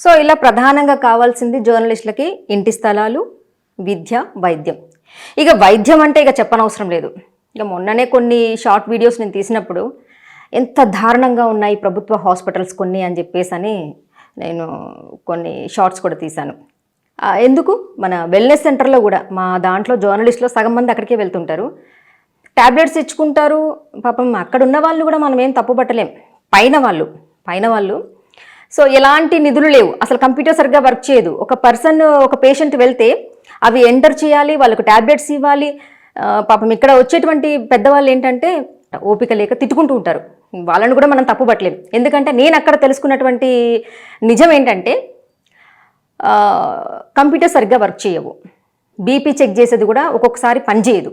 So ఇలా ప్రధానంగా కావాల్సింది జర్నలిస్టులకి ఇంటి స్థలాలు విద్య వైద్యం. ఇక వైద్యం అంటే ఇక చెప్పనవసరం లేదు. ఇక మొన్ననే కొన్ని షార్ట్ వీడియోస్ నేను తీసినప్పుడు ఎంత దారుణంగా ఉన్నాయి ప్రభుత్వ హాస్పిటల్స్ కొన్ని అని చెప్పేసి అని నేను కొన్ని షార్ట్స్ కూడా తీశాను. ఎందుకు? మన వెల్నెస్ సెంటర్లో కూడా మా దాంట్లో జర్నలిస్ట్లో సగం మంది అక్కడికే వెళ్తుంటారు. ట్యాబ్లెట్స్ ఇచ్చుకుంటారు పాపం అక్కడ ఉన్న వాళ్ళు కూడా మనం ఏం తప్పు పట్టలేం పైన వాళ్ళు పైన వాళ్ళు సో ఎలాంటి నిధులు లేవు. అసలు కంప్యూటర్ సరిగ్గా వర్క్ చేయదు. ఒక పర్సన్ ఒక పేషెంట్ వెళ్తే అవి ఎంటర్ చేయాలి వాళ్ళకు ట్యాబ్లెట్స్ ఇవ్వాలి. పాపం ఇక్కడ వచ్చేటువంటి పెద్దవాళ్ళు ఏంటంటే ఓపిక లేక తిట్టుకుంటూ ఉంటారు. వాళ్ళని కూడా మనం తప్పుపట్టలేం. ఎందుకంటే నేను అక్కడ తెలుసుకున్నటువంటి నిజం ఏంటంటే కంప్యూటర్ సరిగ్గా వర్క్ చేయవు. బీపీ చెక్ చేసేది కూడా ఒక్కొక్కసారి పనిచేయదు.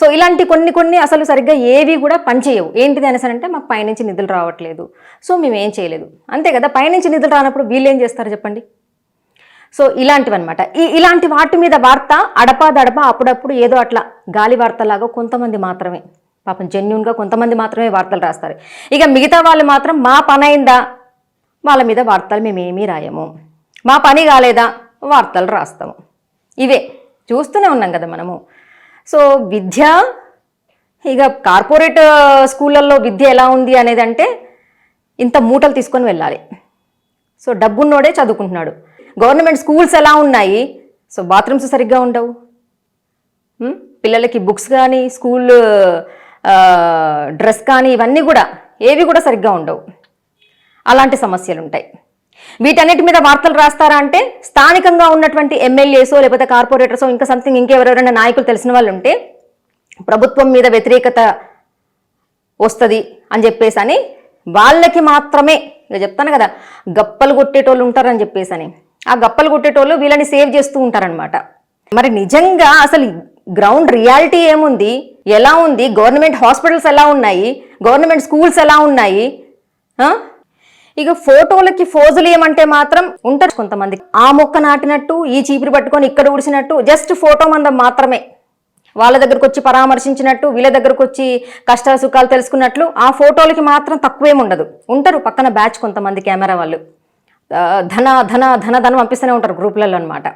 సో ఇలాంటి కొన్ని కొన్ని అసలు సరిగ్గా ఏవి కూడా పనిచేయవు ఏంటిది అనేసి అంటే మాకు పైనుంచి నిధులు రావట్లేదు. సో మేము ఏం చేయలేదు. అంతే కదా పైనుంచి నిధులు రానప్పుడు వీళ్ళు ఏం చేస్తారు చెప్పండి? సో ఇలాంటివన్నమాట. ఈ ఇలాంటి వాటి మీద వార్త అడపా దడప అప్పుడప్పుడు ఏదో అట్లా గాలి వార్తలాగా కొంతమంది మాత్రమే పాపం జెన్యున్గా కొంతమంది మాత్రమే వార్తలు రాస్తారు. ఇక మిగతా వాళ్ళు మాత్రం మా పని అయిందా వాళ్ళ మీద వార్తలు మేమేమీ రాయము. మా పని కాలేదా? వార్తలు రాస్తాము. ఇవే. చూస్తూనే ఉన్నాం కదా మనము. సో విద్య ఇక కార్పొరేట్ స్కూళ్ళల్లో విద్య ఎలా ఉంది అనేది అంటే ఇంత మూటలు తీసుకొని వెళ్ళాలి. సో డబ్బున్నోడే చదువుకుంటున్నాడు. గవర్నమెంట్ స్కూల్స్ ఎలా ఉన్నాయి? సో బాత్రూమ్స్ సరిగ్గా ఉండవు. పిల్లలకి బుక్స్ కానీ స్కూల్ డ్రెస్ కానీ ఇవన్నీ కూడా ఏవి కూడా సరిగ్గా ఉండవు. అలాంటి సమస్యలు ఉంటాయి వీటన్నిటి మీద వార్తలు రాస్తారా అంటే స్థానికంగా ఉన్నటువంటి ఎమ్మెల్యేసో లేకపోతే కార్పొరేటర్సో ఇంకా సంథింగ్ ఇంకెవరెవరైనా నాయకులు తెలిసిన వాళ్ళు ఉంటే ప్రభుత్వం మీద వ్యతిరేకత వస్తుంది అని చెప్పేసి అని వాళ్ళకి మాత్రమే ఇక చెప్తాను కదా గప్పలు కొట్టేటోళ్ళు ఉంటారని చెప్పేసి అని ఆ గప్పలు కొట్టేటోళ్ళు వీళ్ళని సేవ్ చేస్తూ ఉంటారనమాట మరి నిజంగా అసలు గ్రౌండ్ రియాలిటీ ఏముంది? ఎలా ఉంది? గవర్నమెంట్ హాస్పిటల్స్ ఎలా ఉన్నాయి? గవర్నమెంట్ స్కూల్స్ ఎలా ఉన్నాయి? ఇక ఫోటోలకి ఫోజులు ఏమంటే మాత్రం ఉంటారు కొంతమంది. ఆ మొక్క నాటినట్టు ఈ చీపురు పట్టుకొని ఇక్కడ ఊడిసినట్టు జస్ట్ ఫోటో మందం మాత్రమే. వాళ్ళ దగ్గరకు వచ్చి పరామర్శించినట్టు వీళ్ళ దగ్గరకు వచ్చి కష్ట సుఖాలు తెలుసుకున్నట్లు ఆ ఫోటోలకి మాత్రం తక్కువేం ఉండదు. ఉంటారు పక్కన బ్యాచ్ కొంతమంది కెమెరా వాళ్ళు. ధన ధన ధన ధన పంపిస్తూనే ఉంటారు గ్రూపులలో అనమాట